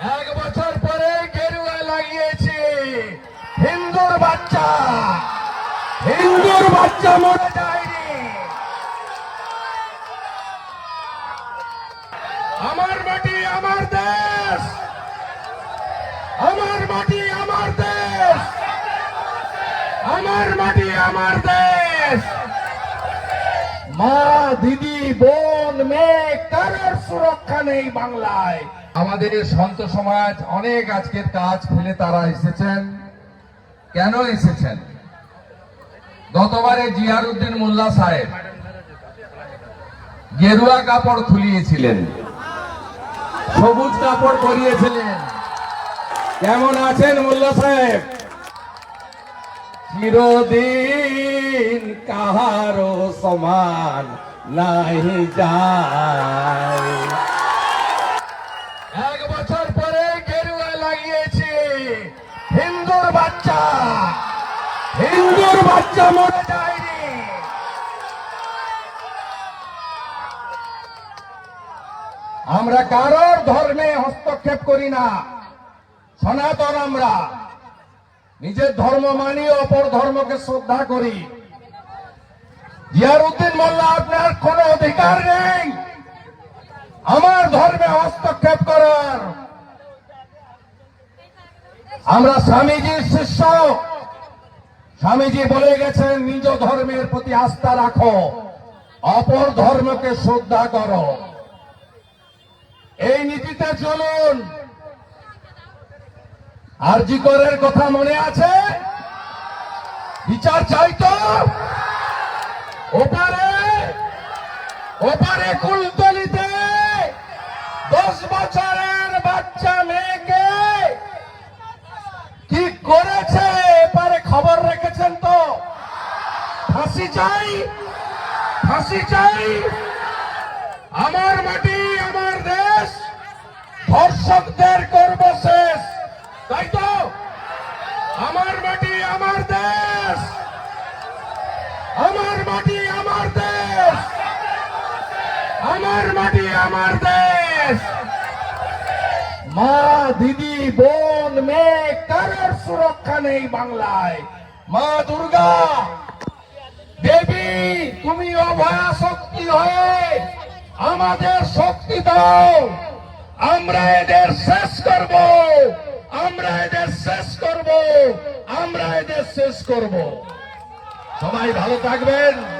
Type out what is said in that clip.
এক বছর পরে গেরুয়া লাগিয়েছি। হিন্দুর বাচ্চা। হিন্দুর বাচ্চা মরে যায়নি। আমার মাটি আমার দেশ। আমার মাটি আমার দেশ। আমার মাটি আমার দেশ। মা দিদি, বোন, মেয়ে, কারোর সুরক্ষা নেই বাংলায়। আমাদের সন্ত সমাজ অনেক আজকের কাজ ফেলে তারা এসেছেন। কেন এসেছেন? গতবারে জিয়ারউদ্দিন মোল্লা সাহেব গেরুয়া কাপড় খুলিয়েছিলেন। সবুজ কাপড় পরিয়েছিলেন। কেমন আছেন মোল্লা সাহেব? চিরদিন কাহারো সমান নাই যায় এক বছর পরে গেরুয়া লাগিয়েছি হিন্দুর বাচ্চা। হিন্দুর বাচ্চা মরে যায়নি। আমরা কারোর ধর্মে হস্তক্ষেপ করি না। সনাতন আমরা। নিজের ধর্ম মানি, অপর ধর্মকে শ্রদ্ধা করি। জিয়ারউদ্দিন মোল্লা, আপনার কোনো অধিকার নেই? আমার ধর্মে হস্তক্ষেপ করার। আমরা স্বামীজির শিষ্য। স্বামীজি বলে গেছেন, নিজ ধর্মের প্রতি আস্থা রাখো, অপর ধর্মকে শ্রদ্ধা করো। এই নীতিতে চলুন। আরজি করের কথা মনে আছে? বিচার চাই তো? ওপারে ওপারে কুলতলিতে দশ বছরের বাচ্চা মেয়েকে করেছে এপারে খবর রেখেছেন তো। ফাঁসি চাই ফাঁসি চাই। আমার মাটি, আমার দেশ, ধর্ষকদের করব শেষ। তাই তো? আমার মাটি, আমার দেশ। আমার মাটি, আমার দেশ। আমার মাটি, আমার দেশ। মা, দিদি বোন মেয়ে কারোর সুরক্ষা নেই বাংলায়। মা দুর্গা, দেবী, তুমি অভয়া শক্তি হয়ে আমাদের শক্তি দাও। আমরা এদের শেষ করব। আমরা এদের শেষ করব। আমরা এদের শেষ করব। সবাই ভালো থাকবেন।